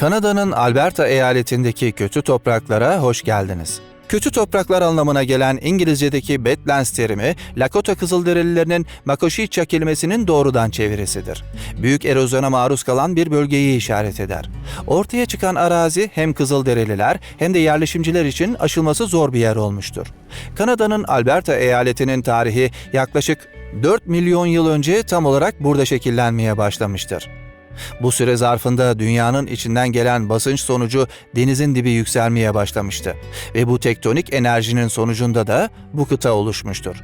Kanada'nın Alberta eyaletindeki kötü topraklara hoş geldiniz. Kötü topraklar anlamına gelen İngilizce'deki Badlands terimi, Lakota Kızılderililerinin Makoshicha kelimesinin doğrudan çevirisidir. Büyük erozyona maruz kalan bir bölgeyi işaret eder. Ortaya çıkan arazi hem Kızılderililer hem de yerleşimciler için aşılması zor bir yer olmuştur. Kanada'nın Alberta eyaletinin tarihi yaklaşık 4 milyon yıl önce tam olarak burada şekillenmeye başlamıştır. Bu süre zarfında dünyanın içinden gelen basınç sonucu denizin dibi yükselmeye başlamıştı ve bu tektonik enerjinin sonucunda da bu kıta oluşmuştur.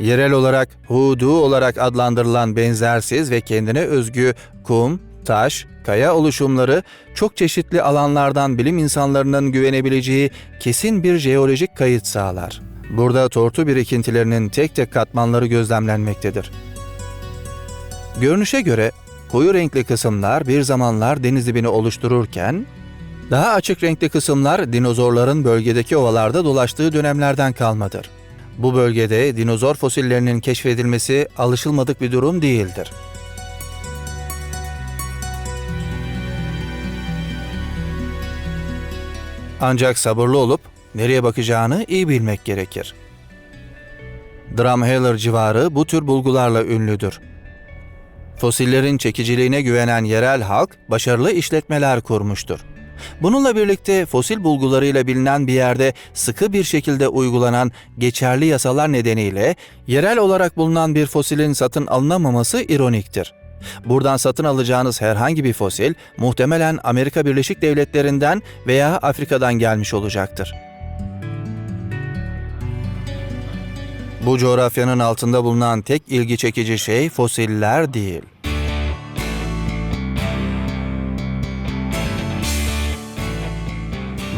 Yerel olarak hudu olarak adlandırılan benzersiz ve kendine özgü kum, taş, kaya oluşumları çok çeşitli alanlardan bilim insanlarının güvenebileceği kesin bir jeolojik kayıt sağlar. Burada tortu birikintilerinin tek tek katmanları gözlemlenmektedir. Görünüşe göre koyu renkli kısımlar bir zamanlar deniz dibini oluştururken, daha açık renkli kısımlar dinozorların bölgedeki ovalarda dolaştığı dönemlerden kalmadır. Bu bölgede dinozor fosillerinin keşfedilmesi alışılmadık bir durum değildir. Ancak sabırlı olup nereye bakacağını iyi bilmek gerekir. Drumheller civarı bu tür bulgularla ünlüdür. Fosillerin çekiciliğine güvenen yerel halk başarılı işletmeler kurmuştur. Bununla birlikte fosil bulgularıyla bilinen bir yerde sıkı bir şekilde uygulanan geçerli yasalar nedeniyle yerel olarak bulunan bir fosilin satın alınamaması ironiktir. Buradan satın alacağınız herhangi bir fosil muhtemelen Amerika Birleşik Devletleri'nden veya Afrika'dan gelmiş olacaktır. Bu coğrafyanın altında bulunan tek ilgi çekici şey fosiller değil.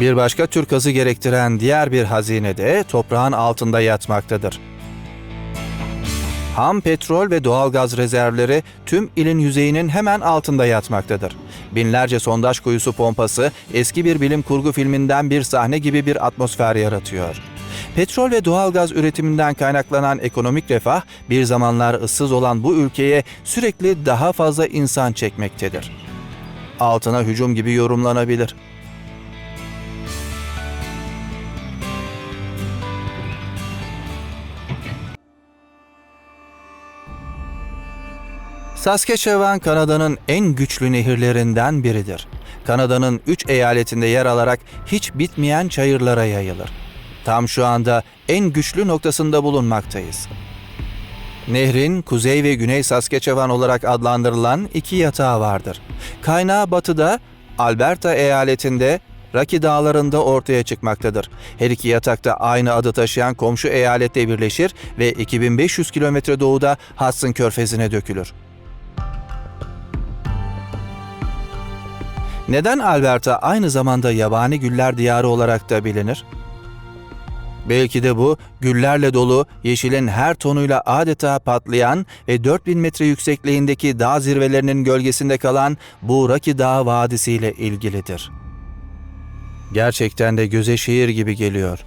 Bir başka tür kazı gerektiren diğer bir hazine de toprağın altında yatmaktadır. Ham petrol ve doğalgaz rezervleri tüm ilin yüzeyinin hemen altında yatmaktadır. Binlerce sondaj kuyusu pompası eski bir bilim kurgu filminden bir sahne gibi bir atmosfer yaratıyor. Petrol ve doğalgaz üretiminden kaynaklanan ekonomik refah bir zamanlar ıssız olan bu ülkeye sürekli daha fazla insan çekmektedir. Altına hücum gibi yorumlanabilir. Saskatchewan Kanada'nın en güçlü nehirlerinden biridir. Kanada'nın 3 eyaletinde yer alarak hiç bitmeyen çayırlara yayılır. Tam şu anda en güçlü noktasında bulunmaktayız. Nehrin kuzey ve güney Saskatchewan olarak adlandırılan iki yatağı vardır. Kaynağı batıda Alberta eyaletinde Rocky Dağları'nda ortaya çıkmaktadır. Her iki yatakta aynı adı taşıyan komşu eyalette birleşir ve 2500 kilometre doğuda Hudson Körfezi'ne dökülür. Neden Alberta aynı zamanda yabani güller diyarı olarak da bilinir? Belki de bu güllerle dolu, yeşilin her tonuyla adeta patlayan ve 4000 metre yüksekliğindeki dağ zirvelerinin gölgesinde kalan bu Rocky Dağ Vadisi ile ilgilidir. Gerçekten de göze şiir gibi geliyor.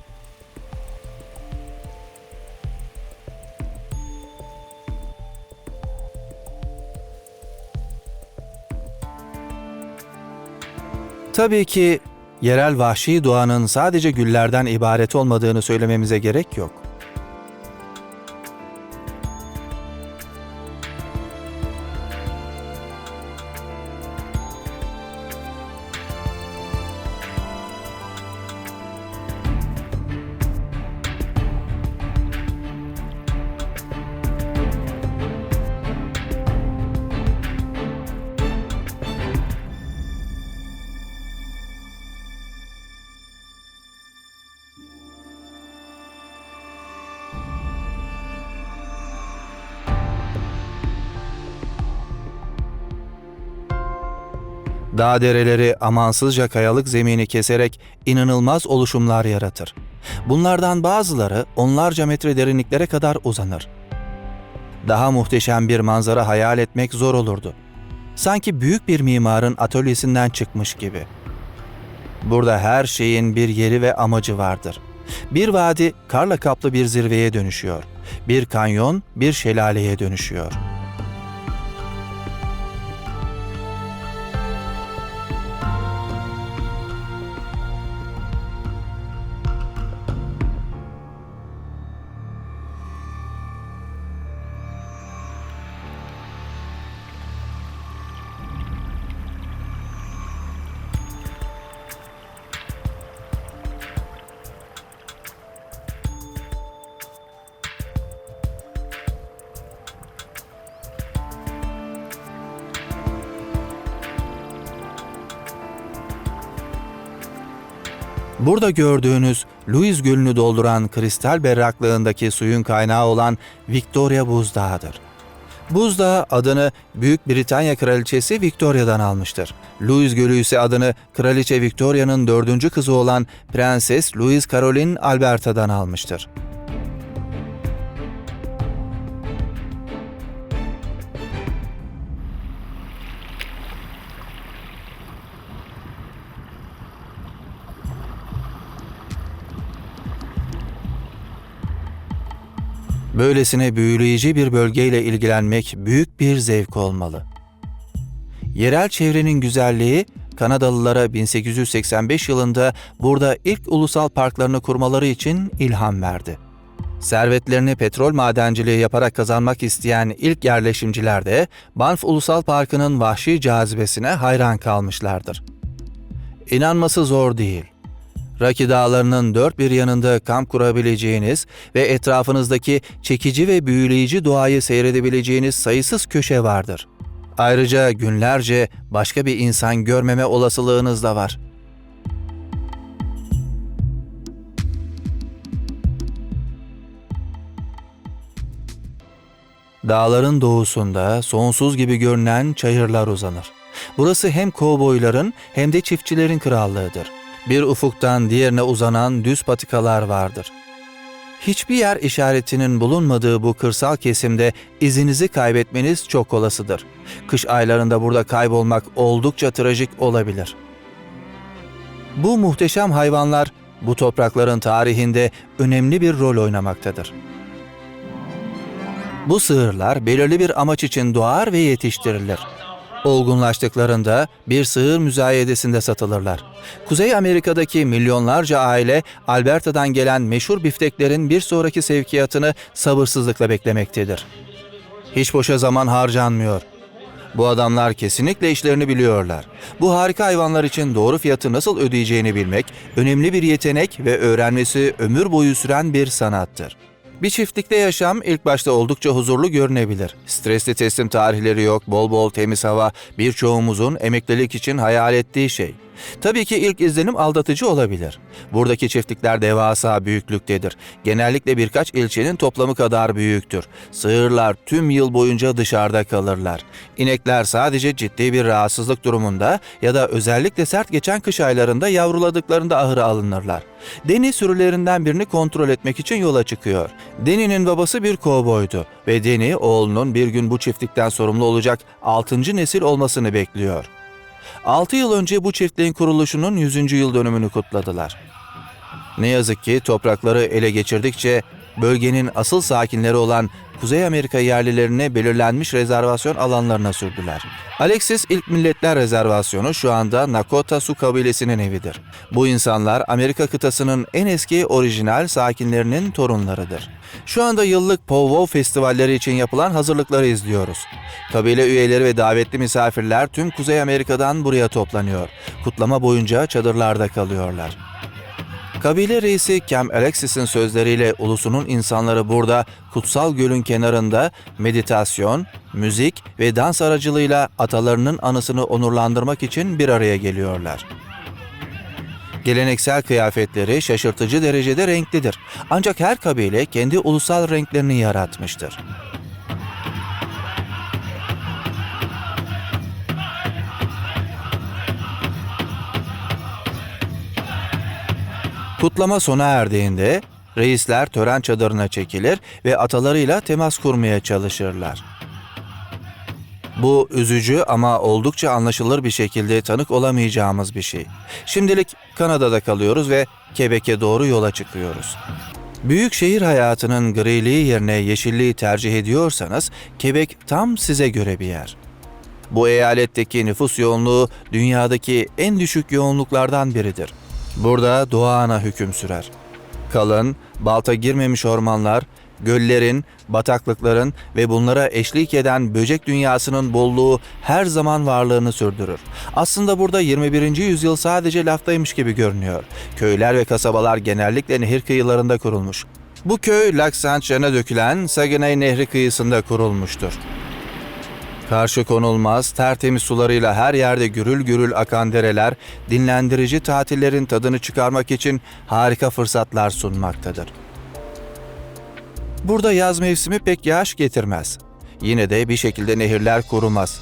Tabii ki yerel vahşi doğanın sadece güllerden ibaret olmadığını söylememize gerek yok. Dağ dereleri amansızca kayalık zemini keserek inanılmaz oluşumlar yaratır. Bunlardan bazıları onlarca metre derinliklere kadar uzanır. Daha muhteşem bir manzara hayal etmek zor olurdu. Sanki büyük bir mimarın atölyesinden çıkmış gibi. Burada her şeyin bir yeri ve amacı vardır. Bir vadi karla kaplı bir zirveye dönüşüyor. Bir kanyon bir şelaleye dönüşüyor.'' Burada gördüğünüz Louis Gölü'nü dolduran kristal berraklığındaki suyun kaynağı olan Victoria Buzdağı'dır. Buzdağı adını Büyük Britanya Kraliçesi Victoria'dan almıştır. Louis Gölü ise adını Kraliçe Victoria'nın dördüncü kızı olan Prenses Louise Caroline Alberta'dan almıştır. Böylesine büyüleyici bir bölgeyle ilgilenmek büyük bir zevk olmalı. Yerel çevrenin güzelliği Kanadalılara 1885 yılında burada ilk ulusal parklarını kurmaları için ilham verdi. Servetlerini petrol madenciliği yaparak kazanmak isteyen ilk yerleşimciler de Banff Ulusal Parkı'nın vahşi cazibesine hayran kalmışlardır. İnanması zor değil. Rocky Dağları'nın dört bir yanında kamp kurabileceğiniz ve etrafınızdaki çekici ve büyüleyici doğayı seyredebileceğiniz sayısız köşe vardır. Ayrıca günlerce başka bir insan görmeme olasılığınız da var. Dağların doğusunda sonsuz gibi görünen çayırlar uzanır. Burası hem kovboyların hem de çiftçilerin krallığıdır. Bir ufuktan diğerine uzanan düz patikalar vardır. Hiçbir yer işaretinin bulunmadığı bu kırsal kesimde izinizi kaybetmeniz çok olasıdır. Kış aylarında burada kaybolmak oldukça trajik olabilir. Bu muhteşem hayvanlar bu toprakların tarihinde önemli bir rol oynamaktadır. Bu sığırlar belirli bir amaç için doğar ve yetiştirilir. Olgunlaştıklarında bir sığır müzayedesinde satılırlar. Kuzey Amerika'daki milyonlarca aile Alberta'dan gelen meşhur bifteklerin bir sonraki sevkiyatını sabırsızlıkla beklemektedir. Hiç boşa zaman harcanmıyor. Bu adamlar kesinlikle işlerini biliyorlar. Bu harika hayvanlar için doğru fiyatı nasıl ödeyeceğini bilmek önemli bir yetenek ve öğrenmesi ömür boyu süren bir sanattır. Bir çiftlikte yaşam ilk başta oldukça huzurlu görünebilir. Stresli teslim tarihleri yok, bol bol temiz hava birçoğumuzun emeklilik için hayal ettiği şey. Tabii ki ilk izlenim aldatıcı olabilir. Buradaki çiftlikler devasa büyüklüktedir. Genellikle birkaç ilçenin toplamı kadar büyüktür. Sığırlar tüm yıl boyunca dışarıda kalırlar. İnekler sadece ciddi bir rahatsızlık durumunda ya da özellikle sert geçen kış aylarında yavruladıklarında ahıra alınırlar. Deni sürülerinden birini kontrol etmek için yola çıkıyor. Deni'nin babası bir kovboydu ve Deni oğlunun bir gün bu çiftlikten sorumlu olacak 6. nesil olmasını bekliyor. 6 yıl önce bu çiftliğin kuruluşunun 100. yıl dönümünü kutladılar. Ne yazık ki toprakları ele geçirdikçe bölgenin asıl sakinleri olan Kuzey Amerika yerlilerine belirlenmiş rezervasyon alanlarına sürdüler. Alexis İlk Milletler Rezervasyonu şu anda Nakota Su kabilesinin evidir. Bu insanlar Amerika kıtasının en eski orijinal sakinlerinin torunlarıdır. Şu anda yıllık Powwow festivalleri için yapılan hazırlıkları izliyoruz. Kabile üyeleri ve davetli misafirler tüm Kuzey Amerika'dan buraya toplanıyor. Kutlama boyunca çadırlarda kalıyorlar. Kabile reisi Cam Alexis'in sözleriyle ulusunun insanları burada kutsal gölün kenarında meditasyon, müzik ve dans aracılığıyla atalarının anısını onurlandırmak için bir araya geliyorlar. Geleneksel kıyafetleri şaşırtıcı derecede renklidir. Ancak her kabile kendi ulusal renklerini yaratmıştır. Kutlama sona erdiğinde reisler tören çadırına çekilir ve atalarıyla temas kurmaya çalışırlar. Bu üzücü ama oldukça anlaşılır bir şekilde tanık olamayacağımız bir şey. Şimdilik Kanada'da kalıyoruz ve Quebec'e doğru yola çıkıyoruz. Büyük şehir hayatının griliği yerine yeşilliği tercih ediyorsanız Quebec tam size göre bir yer. Bu eyaletteki nüfus yoğunluğu dünyadaki en düşük yoğunluklardan biridir. Burada doğa ana hüküm sürer. Kalın, balta girmemiş ormanlar, göllerin, bataklıkların ve bunlara eşlik eden böcek dünyasının bolluğu her zaman varlığını sürdürür. Aslında burada 21. yüzyıl sadece laftaymış gibi görünüyor. Köyler ve kasabalar genellikle nehir kıyılarında kurulmuş. Bu köy Jean'a dökülen Saguenay Nehri kıyısında kurulmuştur. Karşı konulmaz, tertemiz sularıyla her yerde gürül gürül akan dereler, dinlendirici tatillerin tadını çıkarmak için harika fırsatlar sunmaktadır. Burada yaz mevsimi pek yağış getirmez. Yine de bir şekilde nehirler kurumaz.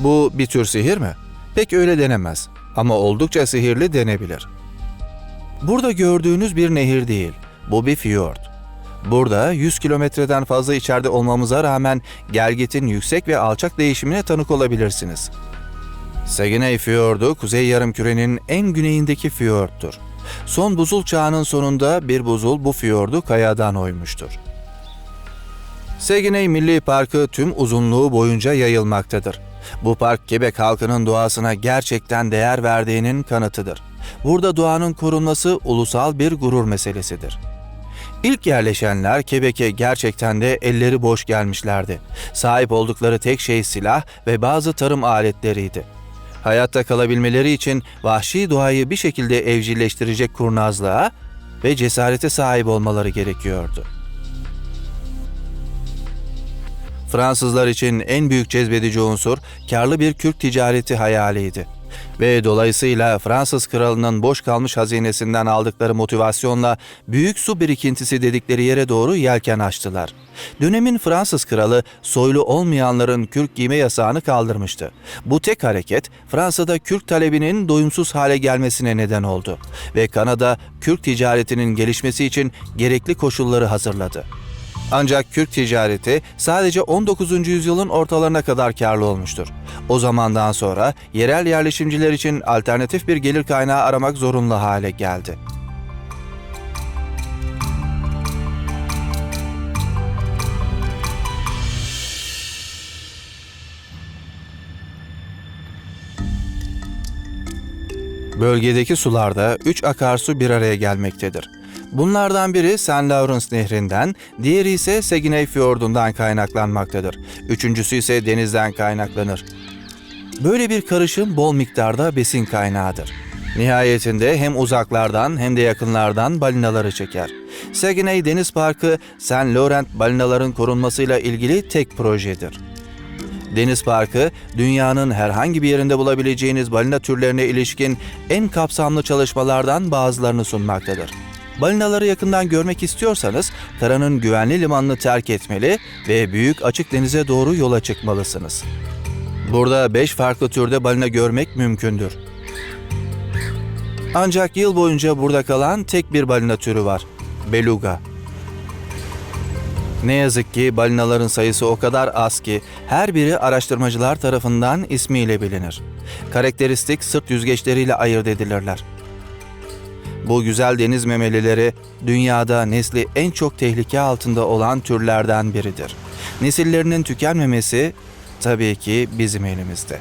Bu bir tür sihir mi? Pek öyle denemez ama oldukça sihirli denebilir. Burada gördüğünüz bir nehir değil, bu bir fiyord. Burada 100 kilometreden fazla içeride olmamıza rağmen Gelgit'in yüksek ve alçak değişimine tanık olabilirsiniz. Saginay Fiyordu, Kuzey Yarımküre'nin en güneyindeki fiyorttur. Son buzul çağının sonunda bir buzul bu fiyordu kayadan oymuştur. Saginay Milli Parkı tüm uzunluğu boyunca yayılmaktadır. Bu park Quebec halkının doğasına gerçekten değer verdiğinin kanıtıdır. Burada doğanın korunması ulusal bir gurur meselesidir. İlk yerleşenler Quebec'e gerçekten de elleri boş gelmişlerdi. Sahip oldukları tek şey silah ve bazı tarım aletleriydi. Hayatta kalabilmeleri için vahşi doğayı bir şekilde evcilleştirecek kurnazlığa ve cesarete sahip olmaları gerekiyordu. Fransızlar için en büyük cezbedici unsur karlı bir kürk ticareti hayaliydi. Ve dolayısıyla Fransız kralının boş kalmış hazinesinden aldıkları motivasyonla büyük su birikintisi dedikleri yere doğru yelken açtılar. Dönemin Fransız kralı soylu olmayanların kürk giyme yasağını kaldırmıştı. Bu tek hareket Fransa'da kürk talebinin doyumsuz hale gelmesine neden oldu ve Kanada kürk ticaretinin gelişmesi için gerekli koşulları hazırladı. Ancak Kürk ticareti sadece 19. yüzyılın ortalarına kadar karlı olmuştur. O zamandan sonra yerel yerleşimciler için alternatif bir gelir kaynağı aramak zorunlu hale geldi. Bölgedeki sularda üç akarsu bir araya gelmektedir. Bunlardan biri St. Lawrence Nehri'nden, diğeri ise Saguenay Fiyordu'ndan kaynaklanmaktadır. Üçüncüsü ise denizden kaynaklanır. Böyle bir karışım bol miktarda besin kaynağıdır. Nihayetinde hem uzaklardan hem de yakınlardan balinaları çeker. Saguenay Deniz Parkı, St. Laurent balinaların korunmasıyla ilgili tek projedir. Deniz Parkı, dünyanın herhangi bir yerinde bulabileceğiniz balina türlerine ilişkin en kapsamlı çalışmalardan bazılarını sunmaktadır. Balinaları yakından görmek istiyorsanız karanın güvenli limanını terk etmeli ve büyük açık denize doğru yola çıkmalısınız. Burada 5 farklı türde balina görmek mümkündür. Ancak yıl boyunca burada kalan tek bir balina türü var. Beluga. Ne yazık ki balinaların sayısı o kadar az ki her biri araştırmacılar tarafından ismiyle bilinir. Karakteristik sırt yüzgeçleriyle ayırt edilirler. Bu güzel deniz memelileri dünyada nesli en çok tehlike altında olan türlerden biridir. Nesillerinin tükenmemesi tabii ki bizim elimizde.